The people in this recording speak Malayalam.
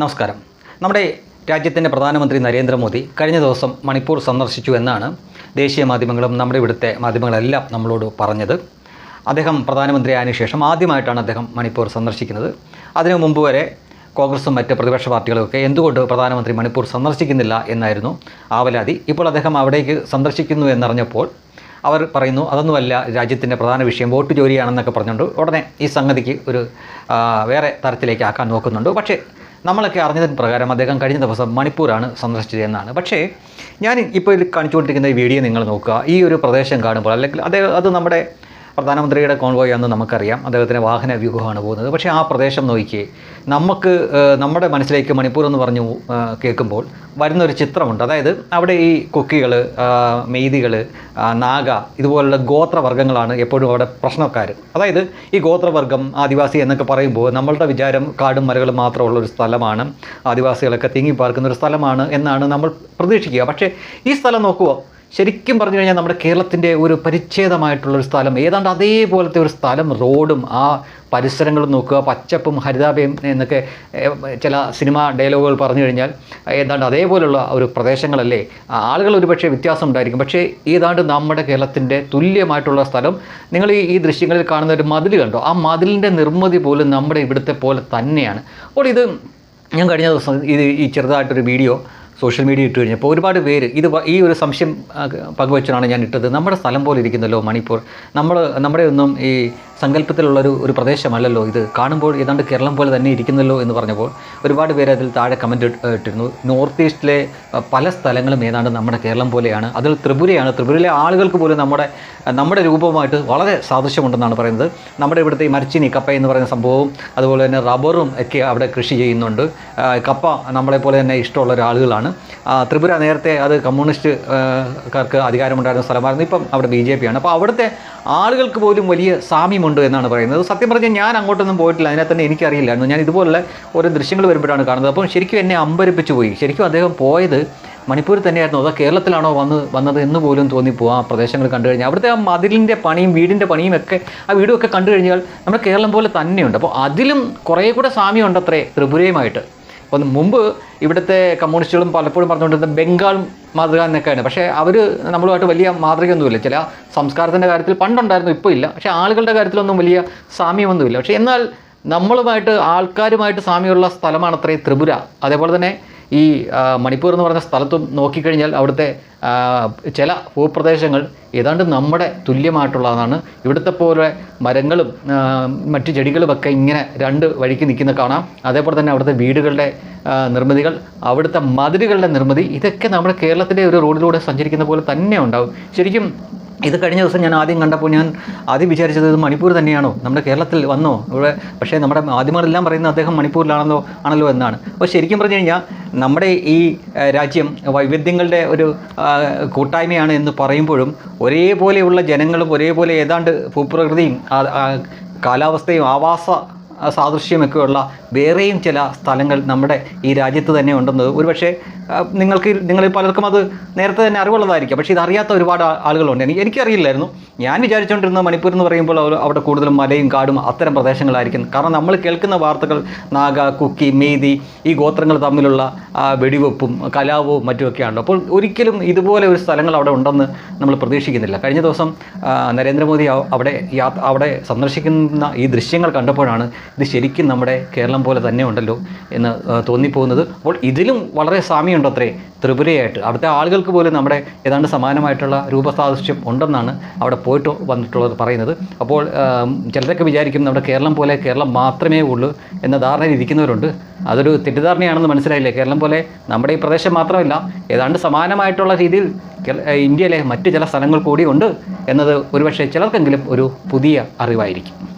നമസ്കാരം. നമ്മുടെ രാജ്യത്തിന്റെ പ്രധാനമന്ത്രി നരേന്ദ്രമോദി കഴിഞ്ഞ ദിവസം മണിപ്പൂർ സന്ദർശിച്ചു എന്നാണ് ദേശീയ മാധ്യമങ്ങളും നമ്മുടെ ഇവിടുത്തെ മാധ്യമങ്ങളെല്ലാം നമ്മളോട് പറഞ്ഞത്. അദ്ദേഹം പ്രധാനമന്ത്രി ആയതിനു ശേഷം ആദ്യമായിട്ടാണ് അദ്ദേഹം മണിപ്പൂർ സന്ദർശിക്കുന്നത്. അതിനു മുമ്പ് വരെ കോൺഗ്രസും മറ്റ് പ്രതിപക്ഷ പാർട്ടികളുമൊക്കെ എന്തുകൊണ്ട് പ്രധാനമന്ത്രി മണിപ്പൂർ സന്ദർശിക്കുന്നില്ല എന്നായിരുന്നു ആവലാതി. ഇപ്പോൾ അദ്ദേഹം അവിടേക്ക് സന്ദർശിക്കുന്നു എന്നറിഞ്ഞപ്പോൾ അവർ പറയുന്നു അതൊന്നുമല്ല രാജ്യത്തിന്റെ പ്രധാന വിഷയം വോട്ട് ജോലിയാണെന്നൊക്കെ പറഞ്ഞുകൊണ്ട് ഉടനെ ഈ സംഗതിക്ക് ഒരു വേറെ തരത്തിലേക്ക് ആക്കാൻ നോക്കുന്നുണ്ട്. പക്ഷേ നമ്മളൊക്കെ അറിഞ്ഞതിന് പ്രകാരം അദ്ദേഹം കഴിഞ്ഞ ദിവസം മണിപ്പൂരാണ് സന്ദർശിച്ചത് എന്നാണ് പക്ഷേ ഞാൻ ഇപ്പോൾ ഇത് കാണിച്ചുകൊണ്ടിരിക്കുന്ന ഈ വീഡിയോ നിങ്ങൾ നോക്കുക. ഈ ഒരു പ്രദേശം കാണുമ്പോൾ അല്ലെങ്കിൽ അദ്ദേഹം അത് നമ്മുടെ പ്രധാനമന്ത്രിയുടെ കോൺവോയ് ആണെന്ന് നമുക്കറിയാം. അദ്ദേഹത്തിന്റെ വാഹന വ്യൂഹമാണ് പോകുന്നത്. പക്ഷേ ആ പ്രദേശം നോക്കിയേ നമുക്ക് നമ്മുടെ മനസ്സിലേക്ക് മണിപ്പൂർ എന്ന് പറഞ്ഞു കേൾക്കുമ്പോൾ വരുന്നൊരു ചിത്രമുണ്ട്. അതായത് അവിടെ ഈ കുക്കികൾ മെയ്തികൾ നാഗ ഇതുപോലുള്ള ഗോത്രവർഗങ്ങളാണ് എപ്പോഴും അവിടെ പ്രശ്നക്കാർ അതായത് ഈ ഗോത്രവർഗം ആദിവാസി എന്നൊക്കെ പറയുമ്പോൾ നമ്മളുടെ വിചാരം കാടും മരകളും മാത്രമുള്ള ഒരു സ്ഥലമാണ്. ആദിവാസികളൊക്കെ തിങ്ങി പാർക്കുന്ന ഒരു സ്ഥലമാണ് എന്നാണ് നമ്മൾ പ്രതീക്ഷിക്കുക. പക്ഷേ ഈ സ്ഥലം നോക്കുക ശരിക്കും പറഞ്ഞു കഴിഞ്ഞാൽ നമ്മുടെ കേരളത്തിന്റെ ഒരു പരിച്ഛേദമായിട്ടുള്ളൊരു സ്ഥലം ഏതാണ്ട് അതേപോലത്തെ ഒരു സ്ഥലം റോഡും ആ പരിസരങ്ങളും നോക്കുക പച്ചപ്പും ഹരിതാപയും എന്നൊക്കെ ചില സിനിമ ഡയലോഗുകൾ പറഞ്ഞു കഴിഞ്ഞാൽ ഏതാണ്ട് അതേപോലുള്ള ഒരു പ്രദേശങ്ങളല്ലേ ആളുകൾ ഒരുപക്ഷെ വ്യത്യാസം ഉണ്ടായിരിക്കും. പക്ഷേ ഏതാണ്ട് നമ്മുടെ കേരളത്തിന്റെ തുല്യമായിട്ടുള്ള സ്ഥലം നിങ്ങൾ ഈ ഈ ദൃശ്യങ്ങളിൽ കാണുന്ന ഒരു മതിൽ കണ്ടോ? ആ മതിലിന്റെ നിർമ്മിതി പോലും നമ്മുടെ ഇവിടുത്തെ പോലെ തന്നെയാണ്. അപ്പോൾ ഇത് ഞാൻ കഴിഞ്ഞ ദിവസം ഇത് ഈ ചെറുതായിട്ടൊരു വീഡിയോ സോഷ്യൽ മീഡിയ ഇട്ട് കഴിഞ്ഞപ്പോൾ ഒരുപാട് പേര് ഇത് ഈ ഒരു സംശയം പങ്കുവച്ചാണ് ഞാൻ ഇട്ടത്. നമ്മുടെ സ്ഥലം പോലെ ഇരിക്കുന്നല്ലോ മണിപ്പൂർ. നമ്മൾ നമ്മുടെ ഒന്നും ഈ സങ്കല്പത്തിലുള്ളൊരു ഒരു പ്രദേശമല്ലല്ലോ ഇത്. കാണുമ്പോൾ ഏതാണ്ട് കേരളം പോലെ തന്നെ ഇരിക്കുന്നല്ലോ എന്ന് പറഞ്ഞപ്പോൾ ഒരുപാട് പേര് അതിൽ താഴെ കമന്റ് ഇട്ടിരുന്നു. നോർത്ത് ഈസ്റ്റിലെ പല സ്ഥലങ്ങളും ഏതാണ്ട് നമ്മുടെ കേരളം പോലെയാണ്. അതിൽ ത്രിപുരയാണ്. ത്രിപുരയിലെ ആളുകൾക്ക് പോലും നമ്മുടെ നമ്മുടെ രൂപവുമായിട്ട് വളരെ സാദൃശ്യമുണ്ടെന്നാണ് പറയുന്നത്. നമ്മുടെ ഇവിടുത്തെ ഈ മരച്ചിനി കപ്പ എന്ന് പറയുന്ന സംഭവവും അതുപോലെ തന്നെ റബ്ബറും ഒക്കെ അവിടെ കൃഷി ചെയ്യുന്നുണ്ട്. കപ്പ നമ്മളെ പോലെ തന്നെ ഇഷ്ടമുള്ള ഒരാളുകളാണ്. ത്രിപുര നേരത്തെ അത് കമ്മ്യൂണിസ്റ്റ് കാർക്ക് അധികാരമുണ്ടായിരുന്ന സ്ഥലമായിരുന്നു. ഇപ്പം അവിടെ ബി ജെ പി ആണ്. അപ്പോൾ അവിടുത്തെ ആളുകൾക്ക് പോലും വലിയ സാമ്യമുണ്ട് എന്നാണ് പറയുന്നത്. സത്യം പറഞ്ഞാൽ ഞാൻ അങ്ങോട്ടൊന്നും പോയിട്ടില്ല. അതിനെ തന്നെ എനിക്കറിയില്ലായിരുന്നു. ഞാൻ ഇതുപോലുള്ള ഓരോ ദൃശ്യങ്ങൾ വരുമ്പോഴാണ് കാണുന്നത്. അപ്പം ശരിക്കും എന്നെ അമ്പരപ്പിച്ചു പോയി. ശരിക്കും അദ്ദേഹം പോയത് മണിപ്പൂരിൽ തന്നെയായിരുന്നു. അതോ കേരളത്തിലാണോ വന്ന് വന്നത് എന്ന് പോലും തോന്നിപ്പോകും ആ പ്രദേശങ്ങൾ കണ്ടു കഴിഞ്ഞാൽ. അവിടുത്തെ ആ മതിലിന്റെ പണിയും വീടിന്റെ പണിയും ഒക്കെ ആ വീടുമൊക്കെ കണ്ടു കഴിഞ്ഞാൽ നമ്മുടെ കേരളം പോലെ തന്നെയുണ്ട്. അപ്പോൾ അതിലും കുറേ കൂടെ സാമ്യമുണ്ട് അത്രേ ത്രിപുരയുമായിട്ട്. അപ്പം മുമ്പ് ഇവിടുത്തെ കമ്മ്യൂണിസ്റ്റുകളും പലപ്പോഴും പറഞ്ഞുകൊണ്ടിരുന്ന ബംഗാൾ മാതൃക എന്നൊക്കെയാണ് പക്ഷേ അവർ നമ്മളുമായിട്ട് വലിയ മാതൃകയൊന്നുമില്ല. ചില സംസ്കാരത്തിന്റെ കാര്യത്തിൽ പണ്ടുണ്ടായിരുന്നു ഇപ്പോൾ ഇല്ല. പക്ഷേ ആളുകളുടെ കാര്യത്തിലൊന്നും വലിയ സാമ്യമൊന്നുമില്ല. പക്ഷേ എന്നാൽ നമ്മളുമായിട്ട് ആൾക്കാരുമായിട്ട് സാമ്യമുള്ള സ്ഥലമാണ് അത്രയും ത്രിപുര. അതേപോലെ തന്നെ ഈ മണിപ്പൂർ എന്ന് പറഞ്ഞ സ്ഥലത്തും നോക്കിക്കഴിഞ്ഞാൽ അവിടുത്തെ ചില ഭൂപ്രദേശങ്ങൾ ഏതാണ്ട് നമ്മുടെ തുല്യമായിട്ടുള്ളതാണ്. ഇവിടുത്തെ പോലെ മരങ്ങളും മറ്റു ചെടികളുമൊക്കെ ഇങ്ങനെ രണ്ട് വഴിക്ക് നിൽക്കുന്ന കാണാം. അതേപോലെ തന്നെ അവിടുത്തെ വീടുകളുടെ നിർമ്മിതികൾ അവിടുത്തെ മതിലുകളുടെ നിർമ്മിതി ഇതൊക്കെ നമ്മുടെ കേരളത്തിന്റെ ഒരു റോഡിലൂടെ സഞ്ചരിക്കുന്ന പോലെ തന്നെ ഉണ്ടാവും. ശരിക്കും ഇത് കഴിഞ്ഞ ദിവസം ഞാൻ ആദ്യം കണ്ടപ്പോൾ ഞാൻ ആദ്യം വിചാരിച്ചത് ഇത് മണിപ്പൂർ തന്നെയാണോ? നമ്മുടെ കേരളത്തിൽ വന്നോ? ഇവിടെ പക്ഷേ നമ്മുടെ മാധ്യമങ്ങളെല്ലാം പറയുന്നത് അദ്ദേഹം മണിപ്പൂരിലാണെന്നോ ആണല്ലോ എന്നാണ്. അപ്പോൾ ശരിക്കും പറഞ്ഞു കഴിഞ്ഞാൽ നമ്മുടെ ഈ രാജ്യം വൈവിധ്യങ്ങളുടെ ഒരു കൂട്ടായ്മയാണ് എന്ന് പറയുമ്പോഴും ഒരേപോലെയുള്ള ജനങ്ങളും ഒരേപോലെ ഏതാണ്ട് ഭൂപ്രകൃതിയും കാലാവസ്ഥയും ആവാസ സാദൃശ്യമൊക്കെയുള്ള വേറെയും ചില സ്ഥലങ്ങൾ നമ്മുടെ ഈ രാജ്യത്ത് തന്നെ ഉണ്ടെന്ന്. ഒരുപക്ഷെ നിങ്ങൾക്ക് നിങ്ങളിൽ പലർക്കും അത് നേരത്തെ തന്നെ അറിവുള്ളതായിരിക്കും. പക്ഷേ ഇതറിയാത്ത ഒരുപാട് ആളുകളുണ്ട്. എനിക്ക് എനിക്കറിയില്ലായിരുന്നു. ഞാൻ വിചാരിച്ചുകൊണ്ടിരുന്ന മണിപ്പൂർ എന്ന് പറയുമ്പോൾ അവിടെ കൂടുതലും മലയും കാടും അത്തരം പ്രദേശങ്ങളായിരിക്കും. കാരണം നമ്മൾ കേൾക്കുന്ന വാർത്തകൾ നാഗ കുക്കി മേതി ഈ ഗോത്രങ്ങൾ തമ്മിലുള്ള വെടിവെപ്പും കലാപവും മറ്റുമൊക്കെയാണല്ലോ. അപ്പോൾ ഒരിക്കലും ഇതുപോലെ ഒരു സ്ഥലങ്ങൾ അവിടെ ഉണ്ടെന്ന് നമ്മൾ പ്രതീക്ഷിക്കുന്നില്ല. കഴിഞ്ഞ ദിവസം നരേന്ദ്രമോദി അവിടെ അവിടെ സന്ദർശിക്കുന്ന ഈ ദൃശ്യങ്ങൾ കണ്ടപ്പോഴാണ് ഇത് ശരിക്കും നമ്മുടെ കേരളം പോലെ തന്നെ ഉണ്ടല്ലോ എന്ന് തോന്നിപ്പോകുന്നത്. അപ്പോൾ ഇതിലും വളരെ സാമ്യമുണ്ട് അത്രേ ത്രിപുരയായിട്ട്. അവിടുത്തെ ആളുകൾക്ക് പോലും നമ്മുടെ ഏതാണ്ട് സമാനമായിട്ടുള്ള രൂപസാദൃശ്യം ഉണ്ടെന്നാണ് അവിടെ പോയിട്ട് വന്നിട്ടുള്ളത് പറയുന്നത്. അപ്പോൾ ചിലരൊക്കെ വിചാരിക്കും നമ്മുടെ കേരളം പോലെ കേരളം മാത്രമേ ഉള്ളൂ എന്ന ധാരണയിൽ ഇരിക്കുന്നവരുണ്ട്. അതൊരു തെറ്റിദ്ധാരണയാണെന്ന് മനസ്സിലായില്ലേ? കേരളം പോലെ നമ്മുടെ ഈ പ്രദേശം മാത്രമല്ല ഏതാണ്ട് സമാനമായിട്ടുള്ള രീതിയിൽ ഇന്ത്യയിലെ മറ്റ് ചില സ്ഥലങ്ങൾ കൂടിയുണ്ട് എന്നത് ഒരുപക്ഷെ ചിലർക്കെങ്കിലും ഒരു പുതിയ അറിവായിരിക്കും.